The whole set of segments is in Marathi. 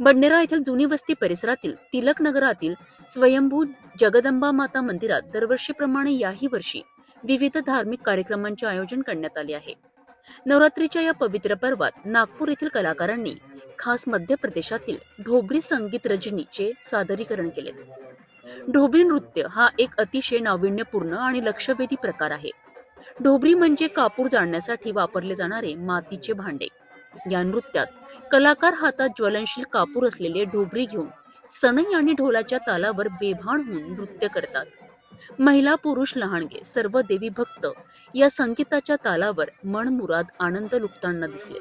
बडनेरा येथील जुनी वस्ती परिसरातील तिलक नगरातील स्वयंभू जगदंबा माता मंदिरात दरवर्षीप्रमाणे याही वर्षी विविध धार्मिक कार्यक्रमांचे आयोजन करण्यात आले आहे. नवरात्रीच्या या पवित्र पर्वात नागपूर येथील कलाकारांनी खास मध्य प्रदेशातील ढोबरी संगीत रजनीचे सादरीकरण केले. ढोबरी नृत्य हा एक अतिशय नाविन्यपूर्ण आणि लक्षवेधी प्रकार आहे. ढोबरी म्हणजे कापूर जाळण्यासाठी वापरले जाणारे मातीचे भांडे. या नृत्यात कलाकार हातात ज्वलनशील कापूर असलेले ढोबरी घेऊन सनई आणि ढोलाच्या तालावर बेभान होऊन नृत्य करतात. महिला पुरुष लहानगे सर्व देवी भक्त या संगीताच्या तालावर मनमुराद आनंद लुटताना दिसले.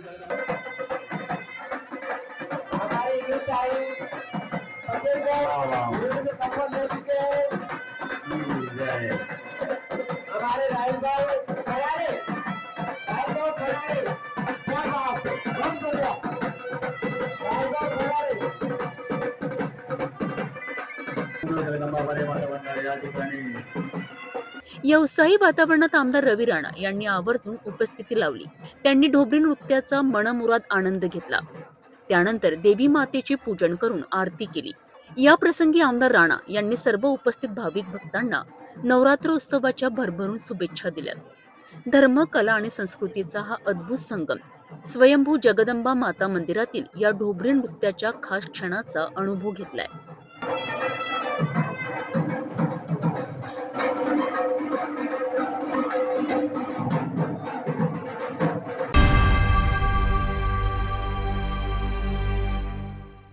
या उत्साही वातावरणात आमदार रवी राणा यांनी आवर्जून उपस्थिती लावली. त्यांनी ढोबरी नृत्याचा मनमुराद आनंद घेतला. त्यानंतर देवी मातेचे पूजन करून आरती केली. या प्रसंगी आमदार राणा यांनी सर्व उपस्थित भाविक भक्तांना नवरात्रोत्सवाच्या भरभरून शुभेच्छा दिल्या. धर्म कला आणि संस्कृतीचा हा अद्भुत संगम स्वयंभू जगदंबा माता मंदिरातील या ढोबरी नृत्याच्या खास क्षणाचा अनुभव घेतलाय.